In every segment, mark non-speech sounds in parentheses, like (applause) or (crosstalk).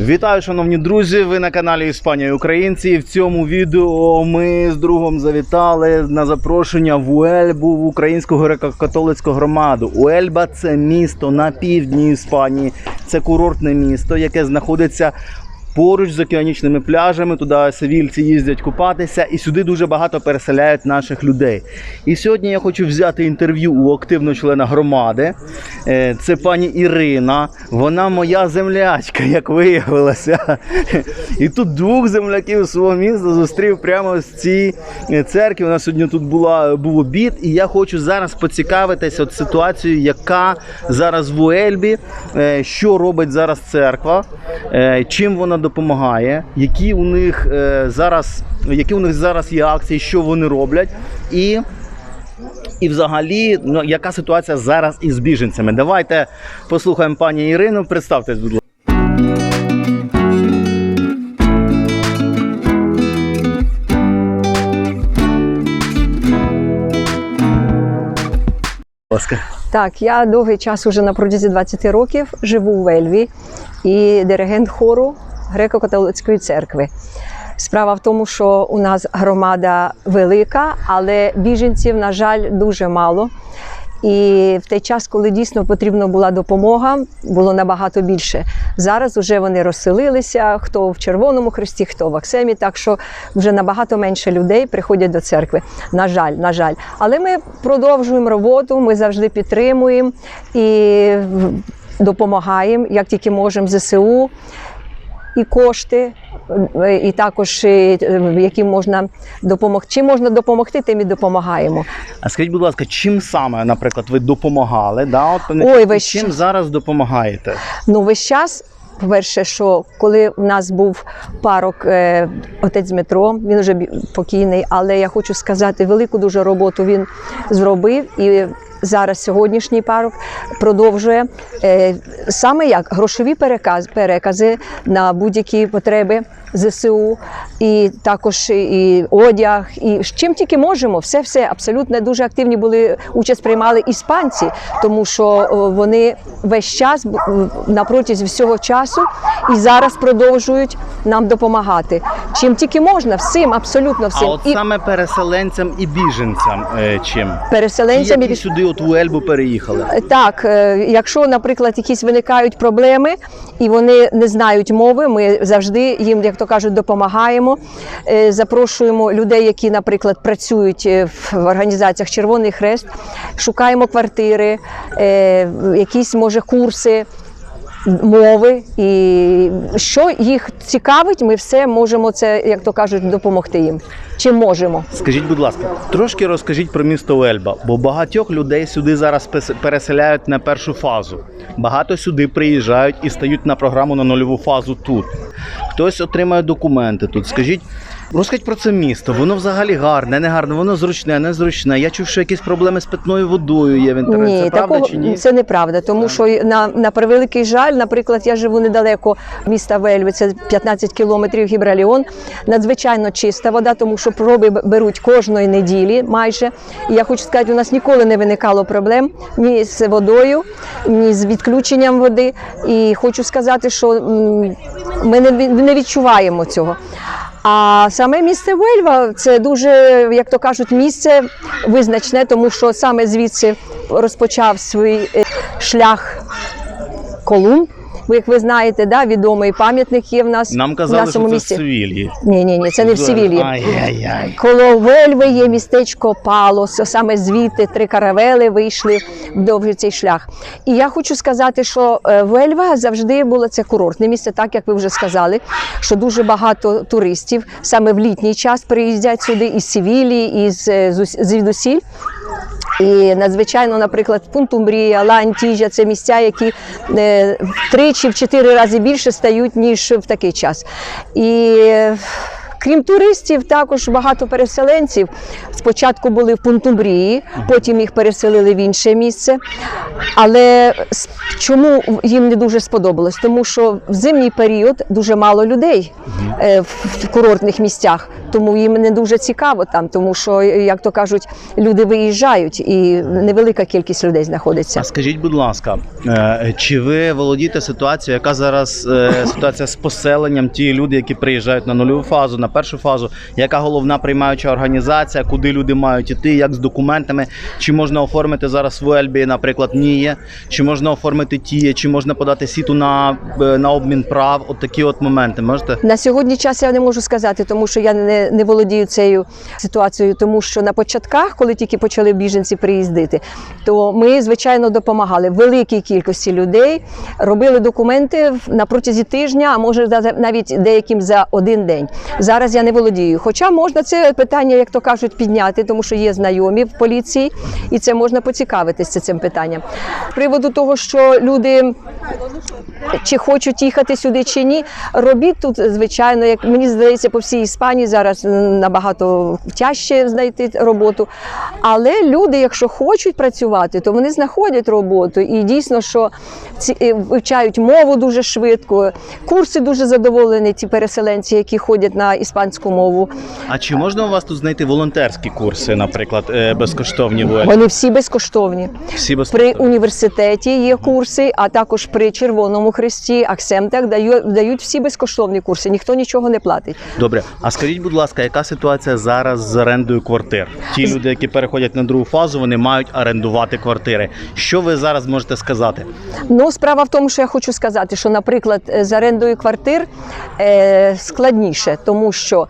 Вітаю, шановні друзі! Ви на каналі Іспанія і Українці. В цьому відео ми з другом завітали на запрошення в Уельбу в українську греко-католицьку громаду. Уельба це місто на півдні Іспанії. Це курортне місто, яке знаходиться. Поруч з океанічними пляжами, туди севільці їздять купатися, і сюди дуже багато переселяють наших людей. І сьогодні я хочу взяти інтерв'ю у активного члена громади. Е, Це пані Ірина. Вона моя землячка, як виявилося. І тут двох земляків свого міста зустрів прямо з цій церкви. У нас сьогодні тут була був обід, і я хочу зараз поцікавитися от ситуацією, яка зараз в Уельбі, е, що робить зараз церква, е, чим вона допомагає, які у них е, зараз, які у них зараз є акції, що вони роблять, і. І взагалі, ну, яка ситуація зараз із біженцями? Давайте послухаємо пані Ірину. Представтесь. Будь ласка. Так, я довгий час уже на протязі 20 років живу в Ельві і диригент хору греко-католицької церкви. Справа в тому, що у нас громада велика, але біженців, на жаль, дуже мало. І в той час, коли дійсно потрібна була допомога, було набагато більше. Зараз вже вони розселилися, хто в Червоному Хресті, хто в Аксемі, так що вже набагато менше людей приходять до церкви. На жаль, на жаль. Але ми продовжуємо роботу, ми завжди підтримуємо і допомагаємо, як тільки можемо ЗСУ. І кошти, е, і також е, які можна допомогти. Чим можна допомогти, тим і допомагаємо. А скажіть, будь ласка, чим саме, наприклад, ви допомагали? Да? От, Ой, весь чим час. зараз допомагаєте? Ну, весь час, по-перше, що коли в нас був парок е, отець Дмитро, він вже покійний, але я хочу сказати, велику дуже роботу він зробив і. Зараз сьогоднішній парок продовжує е, саме як грошові переказ, перекази на будь-які потреби ЗСУ, і також і одяг, і з чим тільки можемо, все все абсолютно дуже активні були участь приймали іспанці, тому що вони весь час на протязі всього часу і зараз продовжують нам допомагати. Чим тільки можна, всім, абсолютно А от і саме переселенцям і біженцям е, чим? Переселенцям які і сюди от в Ельбу переїхали. Так, е, якщо, наприклад, якісь виникають проблеми і вони не знають мови, ми завжди їм, як то кажуть, допомагаємо. Е, Запрошуємо людей, які, наприклад, працюють е, в організаціях Червоний Хрест, шукаємо квартири, е, якісь може курси. Мови і що їх цікавить, ми все можемо це, як то кажуть, допомогти їм. Чим можемо. Скажіть, будь ласка, трошки розкажіть про місто Ельба, бо багатьох людей сюди зараз переселяють на першу фазу. Багато сюди приїжджають і стають на програму на нульову фазу тут. Хтось отримає документи тут. Скажіть, розкажіть про це місто. Воно взагалі гарне, не гарне, воно зручне, незручне. Я чув, що якісь проблеми з питною водою є в інтернеті. Ні, це правда такого чи ні? це неправда, тому що на, на превеликий жаль, наприклад, я живу недалеко міста Вельви, це 15 кілометрів Гібраліон. Надзвичайно чиста вода, тому що проби беруть кожної неділі майже. І я хочу сказати, у нас ніколи не виникало проблем ні з водою, ні з відключенням води. І хочу сказати, що ми не відчуваємо цього. А саме місце Вельва це дуже, як то кажуть, місце визначне, тому що саме звідси розпочав свій е, шлях Колумб. Як ви знаєте, да, відомий пам'ятник є в нас Нам в казали, що нашому це в місті. Ні, ні, ні, це не в Севілії. Ай-яй-яй. Коло Вельви є містечко Палос, саме звідти три каравели вийшли в довгий цей шлях. І я хочу сказати, що е, Вельва завжди було це курортне місце, так як ви вже сказали, що дуже багато туристів саме в літній час приїздять сюди із Севілії, із е, звідусіль. І надзвичайно, наприклад, пункту Пунтумбрія, Лантіжа це місця, які е, втричі в чотири рази більше стають ніж в такий час. І е, Крім туристів, також багато переселенців. Спочатку були в Пунтумбрії, потім їх переселили в інше місце. Але чому їм не дуже сподобалось? Тому що в зимній період дуже мало людей е, в курортних місцях. Тому їм не дуже цікаво там, тому що, як то кажуть, люди виїжджають і невелика кількість людей знаходиться. А скажіть, будь ласка, е, чи ви володієте ситуацією, яка зараз е, ситуація з поселенням? Ті люди, які приїжджають на нульову фазу, на першу фазу, яка головна приймаюча організація, куди люди мають іти, як з документами? Чи можна оформити зараз в Ельбі, наприклад, НІЄ, чи можна оформити ТІЄ, чи можна подати сіту на, е, на обмін прав? От такі от моменти можете? На сьогодні час я не можу сказати, тому що я не, не володію цією ситуацією, тому що на початках, коли тільки почали біженці приїздити, то ми звичайно допомагали великій кількості людей, робили документи на протязі тижня, а може навіть деяким за один день. Зараз я не володію. Хоча можна це питання, як то кажуть, підняти, тому що є знайомі в поліції, і це можна поцікавитися цим питанням. З приводу того, що люди чи хочуть їхати сюди чи ні. Робіт тут, звичайно, як мені здається, по всій Іспанії зараз м, набагато тяжче знайти роботу. Але люди, якщо хочуть працювати, то вони знаходять роботу. І дійсно, що ці е, вивчають мову дуже швидко. Курси дуже задоволені, ті переселенці, які ходять на іспанську мову. А чи можна у вас тут знайти волонтерські курси, наприклад, е, безкоштовні Вони всі безкоштовні. Всі При університеті є курси, а також при Червоному Хресті, Аксемтах дають всі безкоштовні курси. Ніхто нічого не платить. Добре, а скажіть, будь ласка, яка ситуація зараз з орендою квартир? Ті люди, які переходять на другу фазу, вони мають орендувати квартири. Що ви зараз можете сказати? Ну, справа в тому, що я хочу сказати, що, наприклад, е, з орендою квартир е, складніше, тому що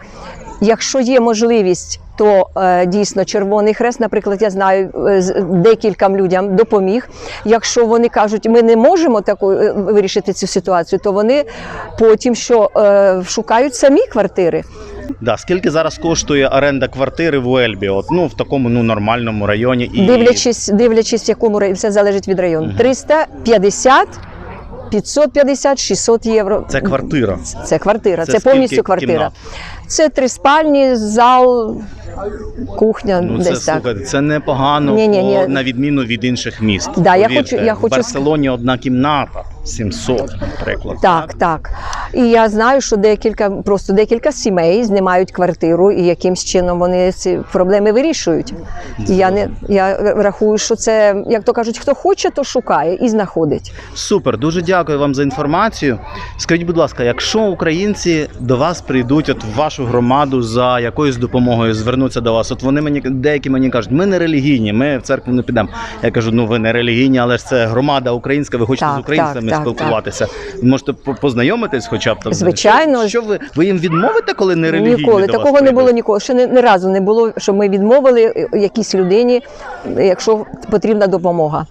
якщо є можливість. То е, дійсно Червоний Хрест, наприклад, я знаю, е, декільком людям допоміг. Якщо вони кажуть, ми не можемо таку вирішити цю ситуацію, то вони потім що шукають самі квартири. Да, скільки зараз коштує оренда квартири в Уельбі? От ну в такому ну нормальному районі і Дивлячись, дивлячись, в якому районі, все залежить від району. 350, 550, 600 євро. це квартира. Це квартира, Це це, повністю квартира. кімнат? Це три спальні, зал, кухня, Ну це десь так. слухайте, це непогано Ні-ні-ні. на відміну від інших міст. Да, я хочу- я хочу ск- Барселоні одна кімната 700, наприклад. Так, так. І я знаю, що декілька просто декілька сімей знімають квартиру, і якимсь чином вони ці проблеми вирішують. І я не я рахую, що це, як то кажуть, хто хоче, то шукає і знаходить. Супер, дуже дякую вам за інформацію. Скажіть, будь ласка, якщо українці до вас прийдуть, от в вашу громаду за якоюсь допомогою, звернуться до вас. От вони мені деякі мені кажуть, ми не релігійні, ми в церкву не підемо. Я кажу, ну ви не релігійні, але ж це громада українська. Ви хочете Так, з українцями так, так, спілкуватися. Можете по- познайомитись, хоча б там. Звичайно. Що, ви ви їм відмовите, коли не релігійні? Ніколи до такого вас не було ніколи. Ще не, не разу не було, що ми відмовили е, якійсь людині, якщо потрібна допомога.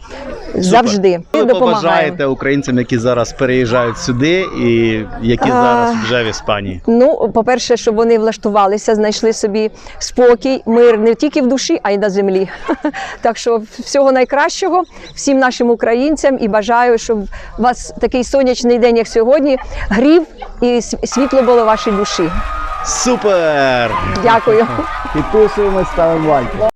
Завжди ви допомагаємо. побажаєте українцям, які зараз переїжджають сюди, і які А, зараз вже в Іспанії? Ну, по-перше, щоб вони влаштувалися, знайшли собі спокій, мир не тільки в душі, а й на землі. (laughs) Так що всього найкращого всім нашим українцям і бажаю, щоб у вас такий сонячний день, як сьогодні, грів і світло було в вашій душі. Супер! Дякую. Підписуємось, ставимо лайки.